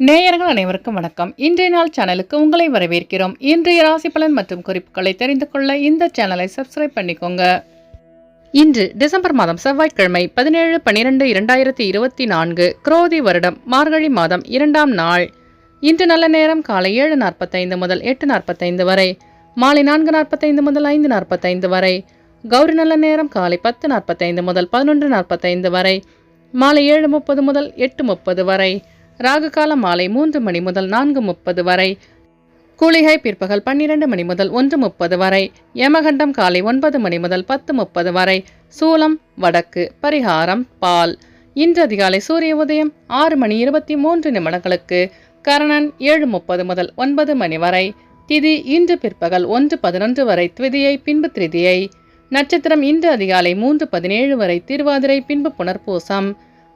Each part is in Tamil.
நேயர்கள் அனைவருக்கும் வணக்கம். இன்றைய நாள் சேனலுக்கு உங்களை வரவேற்கிறோம். இன்றைய ராசி பலன் மற்றும் குறிப்புகளை தெரிந்து கொள்ள இந்த சேனலை சப்ஸ்கிரைப் பண்ணிக்கோங்க. இன்று டிசம்பர் மாதம் செவ்வாய்க்கிழமை பதினேழு பன்னிரெண்டு இரண்டாயிரத்தி இருபத்தி நான்கு குரோதி வருடம் மார்கழி மாதம் இரண்டாம் நாள். இன்று நல்ல நேரம் காலை ஏழு நாற்பத்தைந்து முதல் எட்டு நாற்பத்தைந்து வரை மாலை நான்கு நாற்பத்தைந்து முதல் ஐந்து நாற்பத்தைந்து வரை கௌரி நல்ல நேரம் காலை பத்து நாற்பத்தைந்து முதல் பதினொன்று நாற்பத்தைந்து வரை மாலை ஏழு முப்பது முதல் எட்டு முப்பது வரை ராகுகால மாலை மூன்று மணி முதல் நான்கு முப்பது வரை. கூலிகை பிற்பகல் பன்னிரண்டு மணி முதல் ஒன்று முப்பது வரை. யமகண்டம் காலை ஒன்பது மணி முதல் பத்து முப்பது வரை. சூலம் வடக்கு பரிகாரம் பால். இன்று அதிகாலை சூரிய உதயம் ஆறு மணி இருபத்தி மூன்று நிமிடங்களுக்கு. கரணன் ஏழு முப்பது முதல் ஒன்பது மணி வரை. திதி இன்று பிற்பகல் ஒன்று பதினொன்று வரை த்விதியை பின்பு திருதியை நட்சத்திரம் இன்று அதிகாலை மூன்று பதினேழு வரை திருவாதிரை பின்பு புனர்பூசம்.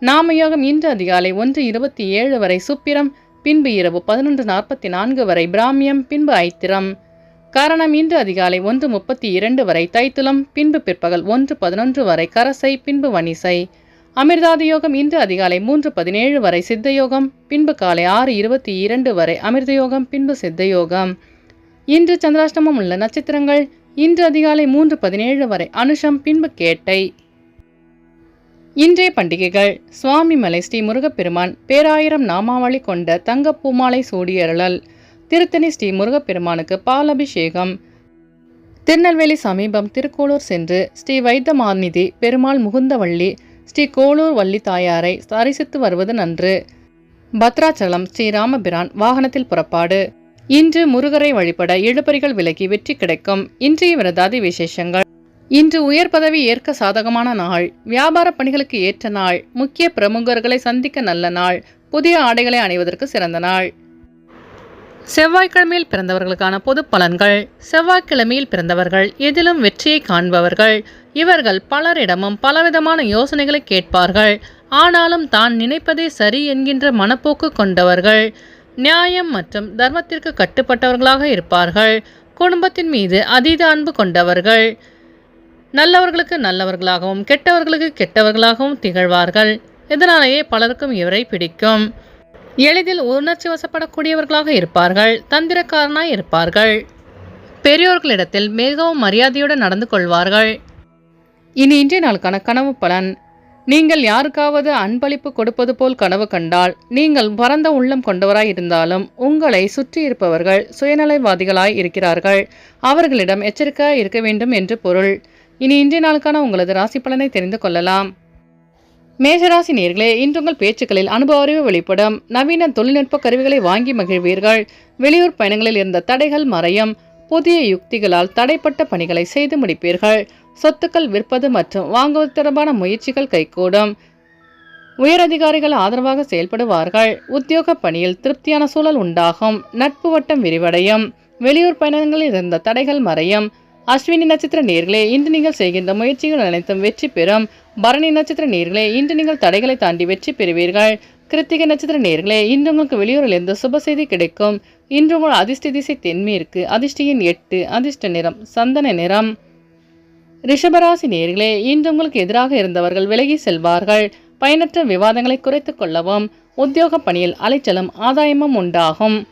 நாமயோகம் இன்று அதிகாலை ஒன்று இருபத்தி ஏழு வரை சுப்பிரம் பின்பு இரவு பதினொன்று நாற்பத்தி நான்கு வரை பிராமியம் பின்பு ஐத்திரம். காரணம் இன்று அதிகாலை ஒன்று முப்பத்தி இரண்டு வரை தைத்துலம் பின்பு பிற்பகல் ஒன்று பதினொன்று வரை கரசை பின்பு வனிசை அமிர்தாதி யோகம் இன்று அதிகாலை மூன்று பதினேழு வரை சித்தயோகம் பின்பு காலை ஆறு இருபத்தி இரண்டு வரை அமிர்தயோகம் பின்பு சித்தயோகம். இன்று சந்திராஷ்டமம் உள்ள நட்சத்திரங்கள் இன்று அதிகாலை மூன்று பதினேழு வரை அனுஷம் பின்பு கேட்டை. இன்றைய பண்டிகைகள். சுவாமிமலை ஸ்ரீ முருகப்பெருமான் பேராயிரம் நாமாவளி கொண்ட தங்கப்பூமாலை சூடியருளல் திருத்தணி ஸ்ரீ முருகப்பெருமானுக்கு பாலபிஷேகம். திருநெல்வேலி சமீபம் திருக்கோளூர் சென்று ஸ்ரீ வைத்தமாநிதி பெருமாள் முகுந்தவள்ளி ஸ்ரீ கோளூர் வள்ளி தாயாரை தரிசித்து வருவது நன்று. பத்ராச்சலம் ஸ்ரீராமபிரான் வாகனத்தில் புறப்பாடு. இன்று முருகரை வழிபட இழுபறிகள் விலகி வெற்றி கிடைக்கும். இன்றைய விரதாதி விசேஷங்கள். இன்று உயர் பதவி ஏற்க சாதகமான நாள். வியாபார பணிகளுக்கு ஏற்ற நாள். முக்கிய பிரமுகர்களை சந்திக்க நல்ல நாள். புதிய ஆடைகளை அணிவதற்கு சிறந்த நாள். செவ்வாய்க்கிழமையில் பிறந்தவர்களுக்கான பொது பலன்கள். செவ்வாய்க்கிழமையில் பிறந்தவர்கள் எதிலும் வெற்றியை காண்பவர்கள். இவர்கள் பலரிடமும் பலவிதமான யோசனைகளை கேட்பார்கள். ஆனாலும் தான் நினைப்பதே சரி என்கின்ற மனப்போக்கு கொண்டவர்கள். நியாயம் மற்றும் தர்மத்திற்கு கட்டுப்பட்டவர்களாக இருப்பார்கள். குடும்பத்தின் மீது அதீத அன்பு கொண்டவர்கள். நல்லவர்களுக்கு நல்லவர்களாகவும் கெட்டவர்களுக்கு கெட்டவர்களாகவும் திகழ்வார்கள். இதனாலேயே பலருக்கும் இவரை பிடிக்கும். எளிதில் உணர்ச்சி வசப்படக்கூடியவர்களாக இருப்பார்கள் தந்திரக்காரனாய் இருப்பார்கள். பெரியோர்களிடத்தில் மிகவும் மரியாதையுடன் நடந்து கொள்வார்கள். இனி இன்றைய நாளுக்கான கனவு பலன். நீங்கள் யாருக்காவது அன்பளிப்பு கொடுப்பது போல் கனவு கண்டால் நீங்கள் பரந்த உள்ளம் கொண்டவராய் இருந்தாலும் உங்களை சுற்றி இருப்பவர்கள் சுயநலவாதிகளாய் இருக்கிறார்கள். அவர்களிடம் எச்சரிக்கையாக இருக்க வேண்டும் என்று பொருள். இனி இன்றைய நாளுக்கான உங்களது ராசி பலனை தெரிந்து கொள்ளலாம். மேஷராசி நேர்களே இன்று உங்கள் பேச்சுக்களில் அனுபவ அறிவு வெளிப்படும். நவீன தொழில்நுட்ப கருவிகளை வாங்கி மகிழ்வீர்கள். வெளியூர் பயணங்களில் இருந்த தடைகள் மறையும். புதிய யுக்திகளால் தடைப்பட்ட பணிகளை செய்து முடிப்பீர்கள். சொத்துக்கள் விற்பது மற்றும் வாங்குவது தொடர்பான முயற்சிகள் கைகூடும். உயரதிகாரிகள் ஆதரவாக செயல்படுவார்கள். உத்தியோக பணியில் திருப்தியான சூழல் உண்டாகும். நட்பு வட்டம் விரிவடையும். வெளியூர் பயணங்களில் இருந்த தடைகள் மறையும். அஸ்வினி நட்சத்திர நேர்களே இன்று நீங்கள் செய்கின்ற முயற்சிகள் அனைத்தும் வெற்றி பெறும். பரணி நட்சத்திர நேர்களே இன்று நீங்கள் தடைகளை தாண்டி வெற்றி பெறுவீர்கள். கிருத்திகை நட்சத்திர நேர்களே இன்று உங்களுக்கு வெளியூரில் இருந்து சுப செய்தி கிடைக்கும். இன்று உங்கள் அதிர்ஷ்ட திசை தென்மேற்கு அதிர்ஷ்டியின் எட்டு அதிர்ஷ்ட நிறம் சந்தன நிறம். ரிஷபராசி நேர்களே இன்று உங்களுக்கு எதிராக இருந்தவர்கள் விலகி செல்வார்கள். பயனற்ற விவாதங்களை குறைத்துக் கொள்ளவும் உத்தியோக பணியில் அலைச்சலும் ஆதாயமும் உண்டாகும்.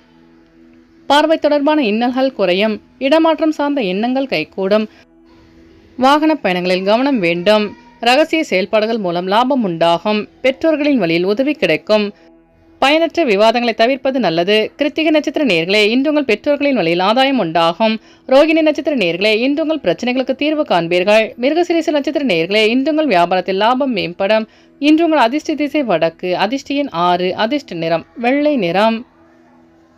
பார்வை தொடர்பான இன்னல்கள் குறையும். இடமாற்றம் சார்ந்த எண்ணங்கள் கைகூடும். வாகன பயணங்களில் கவனம் வேண்டும். ரகசிய செயல்பாடுகள் மூலம் லாபம் உண்டாகும். பெற்றோர்களின் வழியில் உதவி கிடைக்கும். பயனற்ற விவாதங்களை தவிர்ப்பது நல்லது. கிருத்திகை நட்சத்திர நேர்களே இன்று உங்கள் பெற்றோர்களின் வழியில் ஆதாயம் உண்டாகும். ரோகிணி நட்சத்திர நேர்களே இன்று உங்கள் பிரச்சனைகளுக்கு தீர்வு காண்பீர்கள். மிருகசிரீச நட்சத்திர நேர்களே இன்று உங்கள் வியாபாரத்தில் லாபம் மேம்படும். இன்று உங்கள் அதிர்ஷ்ட திசை வடக்கு அதிர்ஷ்டியின் ஆறு அதிர்ஷ்ட நிறம் வெள்ளை நிறம்.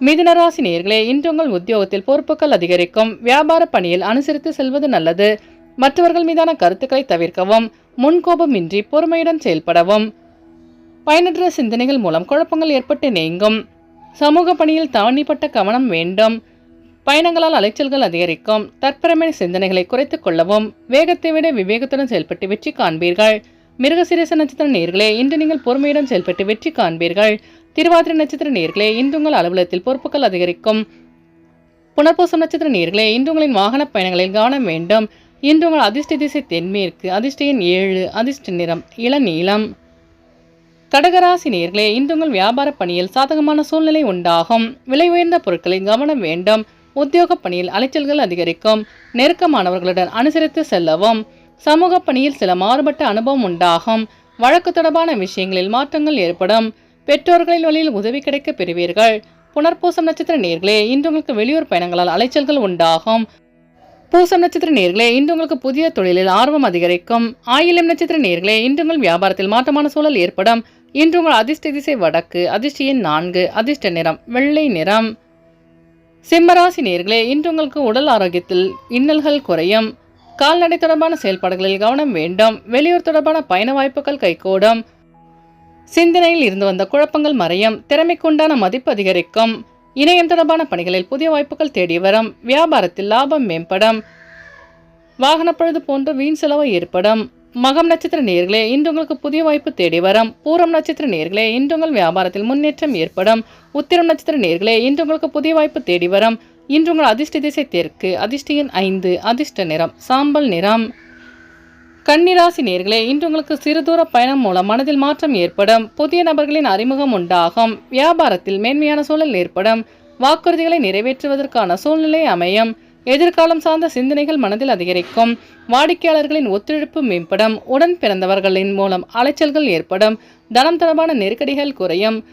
மிதுனராசி நேர்களே இன்று உங்கள் உத்தியோகத்தில் பொறுப்புகள் அதிகரிக்கும். வியாபார பணியில் அனுசரித்து செல்வது நல்லது. மற்றவர்கள் மீதான கருத்துக்களை தவிர்க்கவும் முன்கோபமின்றி பொறுமையுடன் செயல்படவும். பயனற்ற சிந்தனைகள் மூலம் குழப்பங்கள் ஏற்பட்டு நீங்கும். சமூக பணியில் தவணிப்பட்ட கவனம் வேண்டும். பயணங்களால் அலைச்சல்கள் அதிகரிக்கும். தற்பெருமை சிந்தனைகளை குறைத்துக் கொள்ளவும் வேகத்தை விட விவேகத்துடன் செயல்பட்டு வெற்றி காண்பீர்கள். மிருகசிரேச நட்சத்திர நேர்களே இன்று நீங்கள் பொறுமையுடன் செயல்பட்டு வெற்றி காண்பீர்கள். திருவாதிரை நட்சத்திர நேர்களே இன்று உங்கள் அலுவலகத்தில் பொறுப்புகள் அதிகரிக்கும். புனர்பூசம் நட்சத்திர நேர்களே இன்று உங்களின் வாகன பயணங்களில் கவனம் வேண்டும். இன்று உங்கள் அதிர்ஷ்ட திசை தென்மேற்கு அதிர்ஷ்ட எண் ஏழு அதிர்ஷ்ட நிறம் இளநீளம் கடகராசி நேர்களே இன்று உங்கள் வியாபார பணியில் சாதகமான சூழ்நிலை உண்டாகும். விலை உயர்ந்த பொருட்களில் கவனம் வேண்டும். உத்தியோக பணியில் அலைச்சல்கள் அதிகரிக்கும். நெருக்கமானவர்களுடன் அனுசரித்து செல்லவும். சமூக பணியில் சில மாறுபட்ட அனுபவம் உண்டாகும். வழக்கு தொடர்பான விஷயங்களில் மாற்றங்கள் ஏற்படும். பெற்றோர்களின் வழியில் உதவி கிடைக்க பெறுவீர்கள். புனர்பூசம் நட்சத்திர நேர்களே இன்று உங்களுக்கு வெளியூர் பயணங்களால் அலைச்சல்கள் உண்டாகும். பூசம் நட்சத்திர நேர்களே இன்று உங்களுக்கு புதிய தொழிலில் ஆர்வம் அதிகரிக்கும். ஆயிலம் நட்சத்திர நேர்களே இன்று உங்கள் வியாபாரத்தில் மாற்றமான சூழல் ஏற்படும். இன்று உங்கள் அதிர்ஷ்ட திசை வடக்கு அதிர்ஷ்ட எண் நான்கு அதிர்ஷ்ட நிறம் வெள்ளை நிறம். சிம்மராசி நேர்களே இன்று உங்களுக்கு உடல் ஆரோக்கியத்தில் இன்னல்கள் குறையும். கால்நடை தொடர்பான செயல்பாடுகளில் கவனம் வேண்டும். வெளியூர் தொடர்பான பயண வாய்ப்புகள் கைகூடும். சிந்தனையில் இருந்து வந்த குழப்பங்கள் மறையும் திறமைக்குண்டான மதிப்பு அதிகரிக்கும். இணையம் தொடர்பான பணிகளில் புதிய வாய்ப்புகள் தேடி வரும். வியாபாரத்தில் லாபம் மேம்படும். வாகனப்பழுது போன்ற வீண் செலவு ஏற்படும். மகம் நட்சத்திர நேர்களே இன்று உங்களுக்கு புதிய வாய்ப்பு தேடி வரும். பூரம் நட்சத்திர நேர்களே இன்று உங்கள் வியாபாரத்தில் முன்னேற்றம் ஏற்படும். உத்திரம் நட்சத்திர நேர்களே இன்று உங்களுக்கு புதிய வாய்ப்பு தேடி வரும். இன்று உங்கள் அதிர்ஷ்ட திசை தெற்கு அதிர்ஷ்டியின் ஐந்து அதிர்ஷ்ட நிறம் சாம்பல் நிறம். கன்னிராசி நேர்களே இன்று உங்களுக்கு சிறு தூர பயணம் மூலம் மனதில் மாற்றம் ஏற்படும். புதிய நபர்களின் அறிமுகம் உண்டாகும். வியாபாரத்தில் மேன்மையான சூழல் ஏற்படும். வாக்குறுதிகளை நிறைவேற்றுவதற்கான சூழ்நிலை அமையும். எதிர்காலம் சார்ந்த சிந்தனைகள் மனதில் அதிகரிக்கும். வாடிக்கையாளர்களின் ஒத்துழைப்பு மேம்படும். உடன் பிறந்தவர்களின் மூலம் அலைச்சல்கள் ஏற்படும். தனம் தொடர்பான நெருக்கடிகள் குறையும்.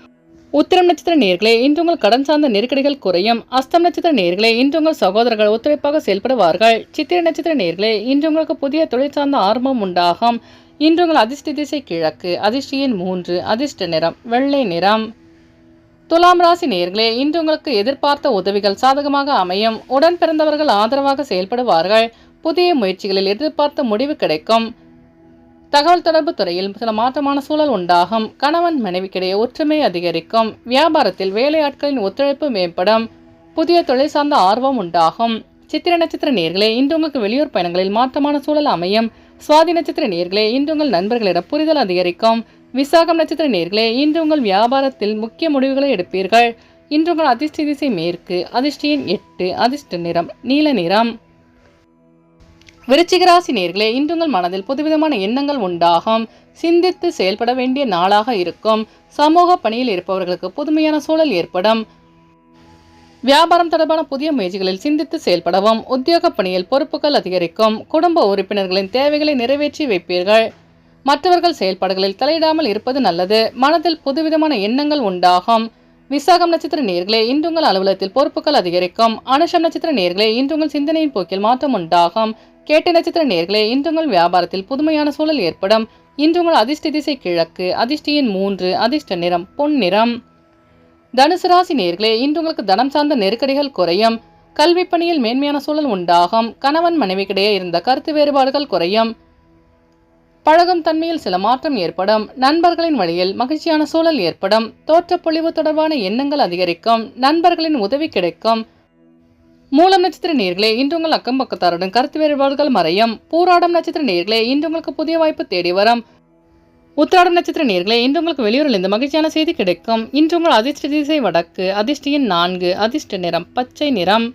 உத்திரம் நட்சத்திர நேர்களே இன்று உங்கள் கடன் சார்ந்த நெருக்கடிகள் குறையும். அஸ்தம் நட்சத்திர நேர்களே இன்று உங்கள் சகோதரர்கள் ஒத்துழைப்பாக செயல்படுவார்கள். சித்திரை நட்சத்திர நேர்களே இன்று உங்களுக்கு புதிய தொழில் சார்ந்த ஆர்வம் உண்டாகும். இன்று உங்கள் அதிர்ஷ்ட திசை கிழக்கு அதிர்ஷ்டியின் மூன்று அதிர்ஷ்ட நிறம் வெள்ளை நிறம். துலாம் ராசி நேர்களே இன்று உங்களுக்கு எதிர்பார்த்த உதவிகள் சாதகமாக அமையும். உடன் பிறந்தவர்கள் ஆதரவாக செயல்படுவார்கள். புதிய முயற்சிகளில் எதிர்பார்த்த முடிவு கிடைக்கும். தகவல் தொடர்பு துறையில் சில மாற்றமான சூழல் உண்டாகும். கணவன் மனைவிக்கிடையே ஒற்றுமை அதிகரிக்கும். வியாபாரத்தில் வேலையாட்களின் ஒத்துழைப்பு மேம்படும். புதிய தொழில் சார்ந்த ஆர்வம் உண்டாகும். சித்திர நட்சத்திர நேர்களே இன்று உங்களுக்கு வெளியூர் பயணங்களில் மாற்றமான சூழல் அமையும். சுவாதி நட்சத்திர நேர்களே இன்று உங்கள் நண்பர்களிடம் புரிதல் அதிகரிக்கும். விசாகம் நட்சத்திர நேர்களே இன்று உங்கள் வியாபாரத்தில் முக்கிய முடிவுகளை எடுப்பீர்கள். இன்று உங்கள் அதிர்ஷ்ட திசை மேற்கு அதிர்ஷ்டியின் எட்டு அதிர்ஷ்ட நிறம் நீல நிறம். விருச்சிகராசி நேர்களே இன்று உங்கள் மனதில் புதுவிதமான எண்ணங்கள் உண்டாகும். சிந்தித்து செயல்பட வேண்டிய நாளாக இருக்கும். சமூக பணியில் இருப்பவர்களுக்கு புதுமையான சூழல் ஏற்படும். வியாபாரம் தொடர்பான புதிய முயற்சிகளில் சிந்தித்து செயல்படவும் உத்தியோக பணியில் பொறுப்புகள் அதிகரிக்கும் குடும்ப உறுப்பினர்களின் தேவைகளை நிறைவேற்றி வைப்பீர்கள். மற்றவர்கள் செயல்பாடுகளில் தலையிடாமல் இருப்பது நல்லது. மனதில் புதுவிதமான எண்ணங்கள் உண்டாகும். விசாகம் நட்சத்திர நேர்களே இன்று உங்கள் அலுவலகத்தில் பொறுப்புகள் அதிகரிக்கும். அனுஷம் நட்சத்திர நேர்களே இன்று உங்கள் சிந்தனையின் போக்கில் மாற்றம் உண்டாகும். கேட்டை நட்சத்திர நேர்களே இன்று உங்கள் வியாபாரத்தில் புதுமையான சூழல் ஏற்படும். இன்று உங்கள் அதிர்ஷ்ட திசை கிழக்கு அதிர்ஷ்டியின் மூன்று அதிர்ஷ்ட நிறம் பொன் நிறம். தனுசு ராசி நேர்களே இன்று உங்களுக்கு தனம் சார்ந்த நெருக்கடிகள் குறையும். கல்வி பணியில் மேன்மையான சூழல் உண்டாகும். கணவன் மனைவிக்கிடையே இருந்த கருத்து வேறுபாடுகள் குறையும். பழகும் தன்மையில் சில மாற்றம் ஏற்படும். நண்பர்களின் வழியில் மகிழ்ச்சியான சூழல் ஏற்படும். தோற்றப்பொழிவு தொடர்பான எண்ணங்கள் அதிகரிக்கும். நண்பர்களின் உதவி கிடைக்கும். மூலம் நட்சத்திர நேர்களே இன்று உங்கள் அக்கம் பக்கத்தாருடன் கருத்து வேறுபாடுகள் மறையும். பூராடம் நட்சத்திர நேர்களே இன்று உங்களுக்கு புதிய வாய்ப்பு தேடி வரும். உத்திராடம் நட்சத்திர நேர்களே இன்று உங்களுக்கு வெளியூரில் இருந்து மகிழ்ச்சியான செய்தி கிடைக்கும். இன்று உங்கள் அதிர்ஷ்ட திசை வடக்கு அதிர்ஷ்டியின் நான்கு அதிர்ஷ்ட நிறம் பச்சை நிறம்.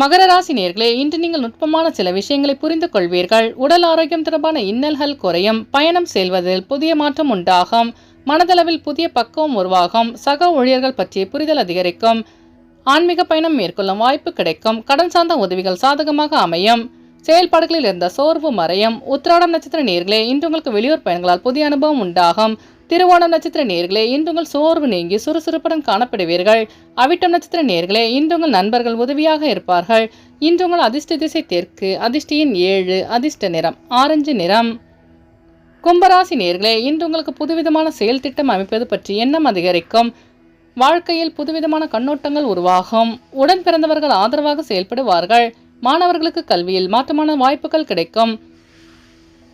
மகர ராசி நேர்களே இன்று நீங்கள் நுட்பமான சில விஷயங்களை புரிந்து கொள்வீர்கள். உடல் ஆரோக்கியம் தொடர்பான இன்னல்கள் குறையும் பயணம் செல்வதில் புதிய மாற்றம் உண்டாகும் மனதளவில் புதிய பக்குவம் உருவாகும் சக ஊழியர்கள் பற்றிய புரிதல் அதிகரிக்கும் ஆன்மீக பயணம் மேற்கொள்ளும் வாய்ப்பு கிடைக்கும் கடன் சார்ந்த உதவிகள் சாதகமாக அமையும் செயல்பாடுகளில் இருந்த சோர்வு மறையும். உத்திராடம் நட்சத்திர நேர்களே இன்று உங்களுக்கு வெளியூர் பயணங்களால் புதிய அனுபவம் உண்டாகும். திருவோணம் நட்சத்திர நேர்களே இன்று உங்கள் சோர்வு நீங்கி சுறுசுறுப்புடன் காணப்படுவீர்கள். அவிட்டம் நட்சத்திர நேர்களே இன்று உங்கள் நண்பர்கள் உதவியாக இருப்பார்கள். இன்று உங்கள் அதிர்ஷ்ட திசை தெற்கு அதிர்ஷ்டியின் ஏழு அதிர்ஷ்ட நிறம் ஆரஞ்சு நிறம். கும்பராசி நேர்களே இன்று உங்களுக்கு புதுவிதமான செயல் திட்டம் அமைப்பது பற்றி எண்ணம் அதிகரிக்கும். வாழ்க்கையில் புதுவிதமான கண்ணோட்டங்கள் உருவாகும். உடன் பிறந்தவர்கள் ஆதரவாக செயல்படுவார்கள். மாணவர்களுக்கு கல்வியில் மாற்றமான வாய்ப்புகள் கிடைக்கும்.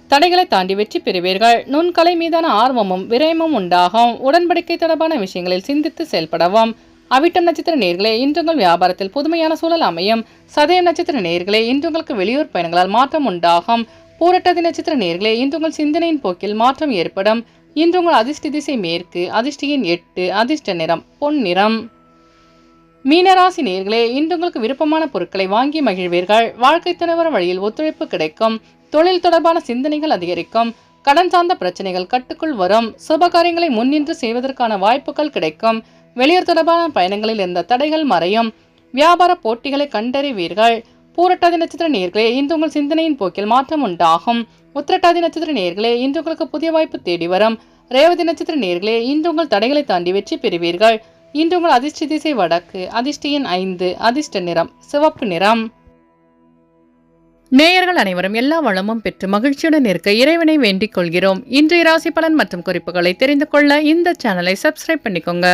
தடைகளை தாண்டி வெற்றி பெறுவீர்கள். நுண்கலை மீதான ஆர்வமும் விரயமும் உண்டாகும். உடன்படிக்கை தொடர்பான விஷயங்களில் சிந்தித்து செயல்படவும். அவிட்டம் நட்சத்திர நேர்களே இன்றுங்கள் வியாபாரத்தில் புதுமையான சூழல் அமையும். சதயம் நட்சத்திர நேர்களே இன்றுங்களுக்கு வெளியூர் பயணங்களால் மாற்றம் உண்டாகும். பூரட்டதி நட்சத்திர நேர்களே இன்றுங்கள் சிந்தனையின் போக்கில் மாற்றம் ஏற்படும். இன்றுங்கள் அதிர்ஷ்ட திசை மேற்கு அதிர்ஷ்டியின் எட்டு அதிர்ஷ்ட நிறம் பொன் நிறம். மீனராசி நேர்களே இன்று உங்களுக்கு விருப்பமான பொருட்களை வாங்கி மகிழ்வீர்கள். வாழ்க்கை துணைவர் வழியில் ஒத்துழைப்பு கிடைக்கும். தொழில் தொடர்பான சிந்தனைகள் அதிகரிக்கும். கடன் சார்ந்த பிரச்சனைகள் கட்டுக்குள் வரும். சுபகாரியங்களை முன்னின்று செய்வதற்கான வாய்ப்புகள் கிடைக்கும். வெளியூர் தொடர்பான பயணங்களில் இருந்த தடைகள் மறையும். வியாபார போட்டிகளை கண்டறிவீர்கள். பூரட்டாதி நட்சத்திர நேர்களே இன்று உங்கள் சிந்தனையின் போக்கில் மாற்றம் உண்டாகும். உத்திரட்டாதி நட்சத்திர நேர்களே இன்று உங்களுக்கு புதிய வாய்ப்பு தேடி வரும். ரேவதி நட்சத்திர நேர்களே இன்று உங்கள் தடைகளை தாண்டி வெற்றி பெறுவீர்கள். இன்று உங்கள் அதிர்ஷ்ட திசை வடக்கு அதிர்ஷ்டியின் ஐந்து அதிர்ஷ்ட நிறம் சிவப்பு நிறம். நேயர்கள் அனைவரும் எல்லா வளமும் பெற்று மகிழ்ச்சியுடன் இருக்க இறைவனை வேண்டிக் கொள்கிறோம். இன்றைய ராசி பலன் மற்றும் குறிப்புகளை தெரிந்து கொள்ள இந்த சேனலை சப்ஸ்கிரைப் பண்ணிக்கோங்க.